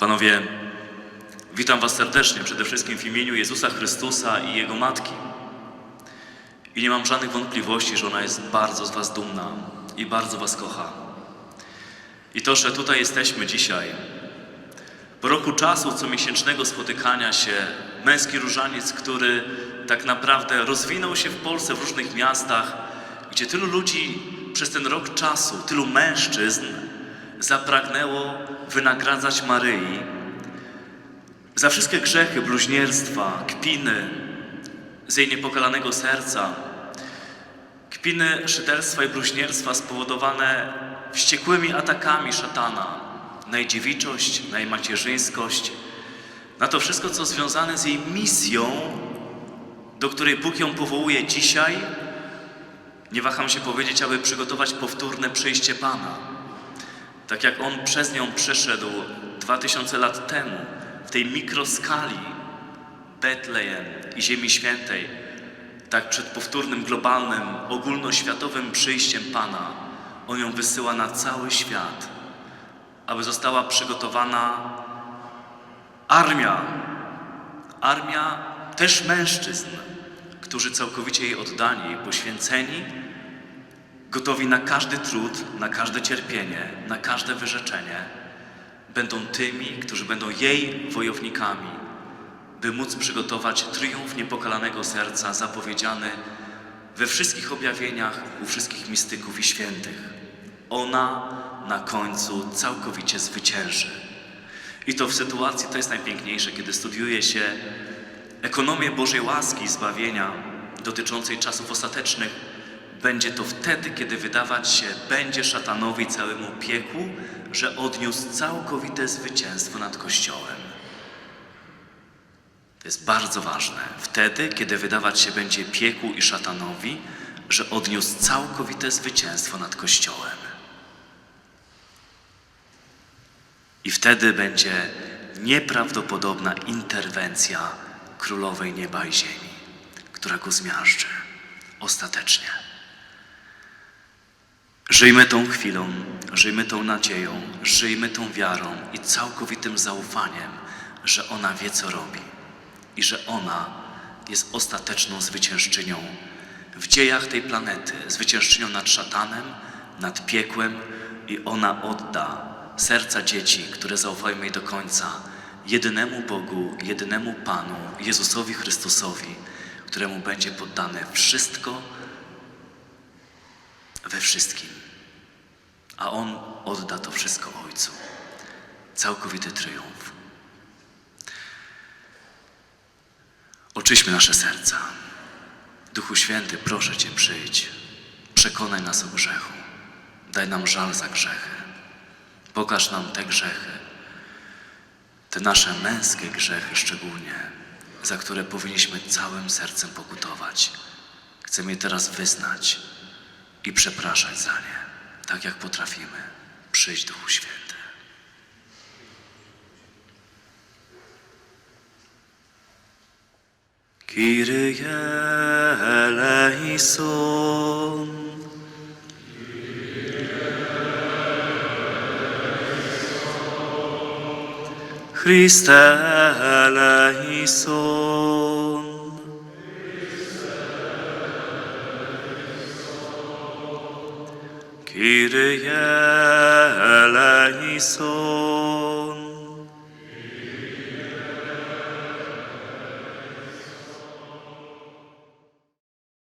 Panowie, witam Was serdecznie, przede wszystkim w imieniu Jezusa Chrystusa i Jego Matki. I nie mam żadnych wątpliwości, że ona jest bardzo z Was dumna i bardzo Was kocha. I to, że tutaj jesteśmy dzisiaj, po roku czasu comiesięcznego spotykania się, męski różaniec, który tak naprawdę rozwinął się w Polsce w różnych miastach, gdzie tylu ludzi przez ten rok czasu, tylu mężczyzn zapragnęło wynagradzać Maryi za wszystkie grzechy, bluźnierstwa, kpiny z jej niepokalanego serca, kpiny szyderstwa i bluźnierstwa spowodowane wściekłymi atakami szatana na jej dziewiczość, na jej macierzyńskość, na to wszystko, co związane z jej misją, do której Bóg ją powołuje dzisiaj, nie waham się powiedzieć, aby przygotować powtórne przyjście Pana. Tak jak On przez nią przeszedł dwa tysiące lat temu w tej mikroskali Betlejem i Ziemi Świętej, tak przed powtórnym, globalnym, ogólnoświatowym przyjściem Pana On ją wysyła na cały świat, aby została przygotowana armia, armia też mężczyzn, którzy całkowicie jej oddani, poświęceni, gotowi na każdy trud, na każde cierpienie, na każde wyrzeczenie, będą tymi, którzy będą jej wojownikami, by móc przygotować triumf niepokalanego serca zapowiedziany we wszystkich objawieniach u wszystkich mistyków i świętych. Ona na końcu całkowicie zwycięży. I to w sytuacji, to jest najpiękniejsze, kiedy studiuje się ekonomię Bożej łaski i zbawienia dotyczącej czasów ostatecznych, będzie to wtedy, kiedy wydawać się będzie szatanowi całemu piekłu, że odniósł całkowite zwycięstwo nad Kościołem. To jest bardzo ważne. Wtedy, kiedy wydawać się będzie piekłu i szatanowi, że odniósł całkowite zwycięstwo nad Kościołem. I wtedy będzie nieprawdopodobna interwencja królowej nieba i ziemi, która go zmiażdży ostatecznie. Żyjmy tą chwilą, żyjmy tą nadzieją, żyjmy tą wiarą i całkowitym zaufaniem, że ona wie, co robi i że ona jest ostateczną zwyciężczynią w dziejach tej planety, zwyciężczynią nad szatanem, nad piekłem i ona odda serca dzieci, które zaufają jej do końca, jedynemu Bogu, jedynemu Panu, Jezusowi Chrystusowi, któremu będzie poddane wszystko we wszystkim. A On odda to wszystko Ojcu. Całkowity triumf. Oczyśmy nasze serca. Duchu Święty, proszę Cię, przyjdź. Przekonaj nas o grzechu. Daj nam żal za grzechy. Pokaż nam te grzechy, te nasze męskie grzechy szczególnie, za które powinniśmy całym sercem pokutować. Chcemy je teraz wyznać i przepraszać za nie, tak jak potrafimy. Przyjdź Duchu Święty. Kyrie eleison. Christe eleison. Kyrie eleison.